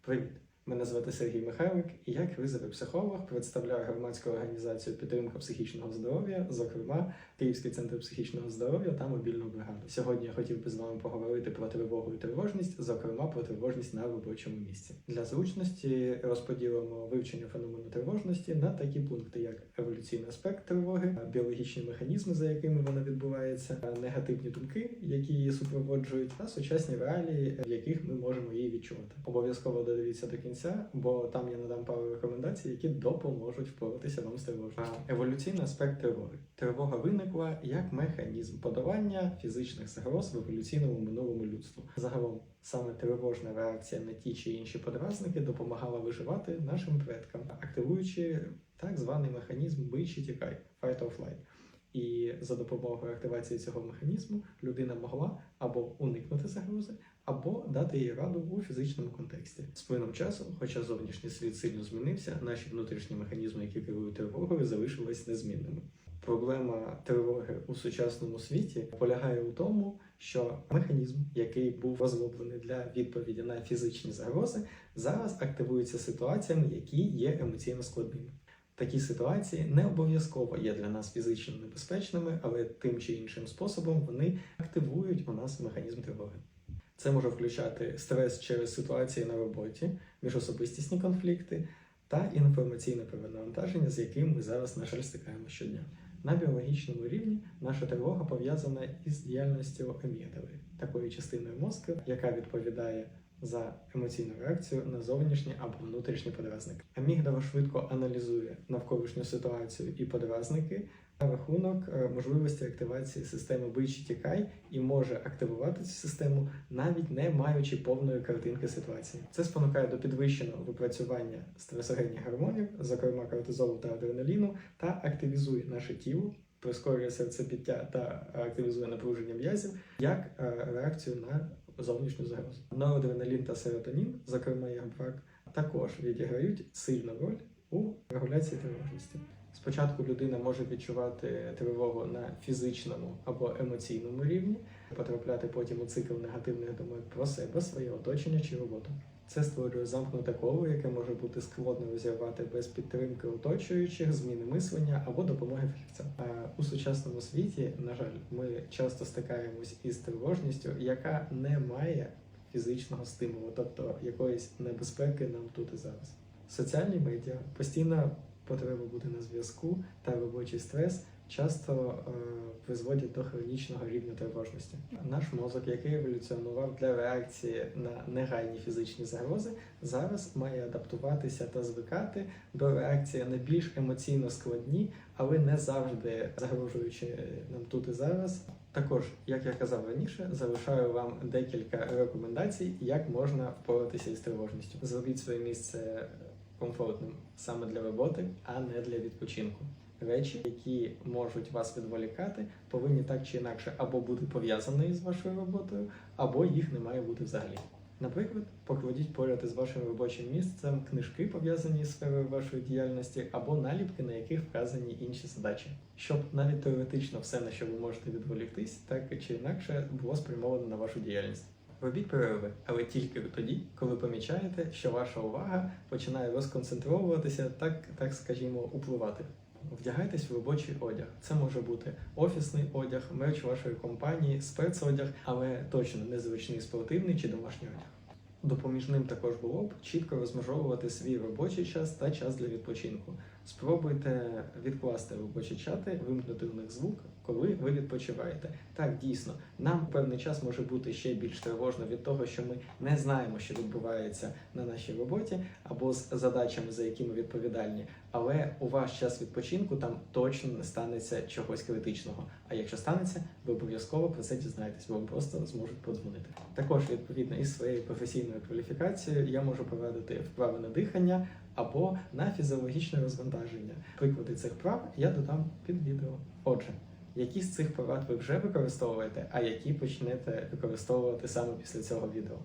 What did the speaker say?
Привіт! Мене звати Сергій Михайлик, і я кризовий психолог, представляю громадську організацію підтримка психічного здоров'я, зокрема Київський центр психічного здоров'я та мобільну бригаду. Сьогодні я хотів би з вами поговорити про тривогу і тривожність, зокрема про тривожність на робочому місці. Для зручності розподілимо вивчення феномену тривожності на такі пункти, як еволюційний аспект тривоги, біологічні механізми, за якими вона відбувається, негативні думки, які її супроводжують, та сучасні реалії, в яких ми можемо її відчувати. Обов'язково додивіться до кінця, бо там я надам пару рекомендацій, які допоможуть впоратися вам з тривожністю. Еволюційний аспект тривоги. Тривога виникла як механізм подавання фізичних загроз в еволюційному минулому людству. Загалом саме тривожна реакція на ті чи інші подразники допомагала виживати нашим предкам, активуючи так званий механізм бий чи тікай fight or flight. І за допомогою активації цього механізму людина могла або уникнути загрози, або дати їй раду у фізичному контексті. З плином часу, хоча зовнішній світ сильно змінився, наші внутрішні механізми, які керують тривогою, залишились незмінними. Проблема тривоги у сучасному світі полягає у тому, що механізм, який був розроблений для відповіді на фізичні загрози, зараз активується ситуаціями, які є емоційно складними. Такі ситуації не обов'язково є для нас фізично небезпечними, але тим чи іншим способом вони активують у нас механізм тривоги. Це може включати стрес через ситуації на роботі, міжособистісні конфлікти та інформаційне перевантаження, з яким ми зараз, на жаль, стикаємо щодня. На біологічному рівні наша тривога пов'язана із діяльністю амігдали, такої частиною мозку, яка відповідає за емоційну реакцію на зовнішні або внутрішні подразники. Амігдала швидко аналізує навколишню ситуацію і подразники на рахунок е, можливості активації системи бий тікай і може активувати цю систему, навіть не маючи повної картинки ситуації. Це спонукає до підвищеного випрацювання стресогенних гормонів, зокрема кортизолу та адреналіну, та активізує наше тіло. Прискорює серцебіття та активізує напруження м'язів як е, реакцію на зовнішню загрозу. Норадреналін та серотонін, зокрема брак, також відіграють сильну роль у регуляції тривожності. Спочатку людина може відчувати тривогу на фізичному або емоційному рівні, потрапляти потім у цикл негативних думок про себе, своє оточення чи роботу. Це створює замкнуте коло, яке може бути складно розірвати без підтримки оточуючих, зміни мислення або допомоги фахівця. А у сучасному світі, на жаль, ми часто стикаємось із тривожністю, яка не має фізичного стимулу, тобто якоїсь небезпеки нам тут і зараз. Соціальні медіа постійна потреба бути на зв'язку та робочий стрес часто е, призводять до хронічного рівня тривожності. Наш мозок, який еволюціонував для реакції на негайні фізичні загрози, зараз має адаптуватися та звикати до реакції на більш емоційно складні, але не завжди загрожуючи нам тут і зараз. Також, як я казав раніше, залишаю вам декілька рекомендацій, як можна впоратися із тривожністю. Зробіть своє місце комфортним саме для роботи, а не для відпочинку. Речі, які можуть вас відволікати, повинні так чи інакше або бути пов'язані з вашою роботою, або їх не має бути взагалі. Наприклад, покладіть поряд із вашим робочим місцем книжки, пов'язані з сферою вашої діяльності, або наліпки, на яких вказані інші задачі, щоб навіть теоретично все, на що ви можете відволіктись, так чи інакше було спрямовано на вашу діяльність. Робіть перерви, але тільки тоді, коли помічаєте, що ваша увага починає розконцентровуватися, так, так скажімо, упливати. Вдягайтесь в робочий одяг. Це може бути офісний одяг, мерч вашої компанії, спецодяг, але точно не зручний спортивний чи домашній одяг. Допоміжним також було б чітко розмежовувати свій робочий час та час для відпочинку. Спробуйте відкласти робочі чати, вимкнути в них звук, коли ви відпочиваєте. Так, дійсно, нам певний час може бути ще більш тривожно від того, що ми не знаємо, що відбувається на нашій роботі, або з задачами, за які ми відповідальні. Але у ваш час відпочинку там точно не станеться чогось критичного. А якщо станеться, ви обов'язково про це дізнаєтесь, вам просто зможуть подзвонити. Також відповідно із своєю професійною кваліфікацією я можу порадити вправи на дихання або на фізіологічне розвантаження. Приклади цих вправ я додам під відео. Отже, які з цих порад ви вже використовуєте, а які почнете використовувати саме після цього відео?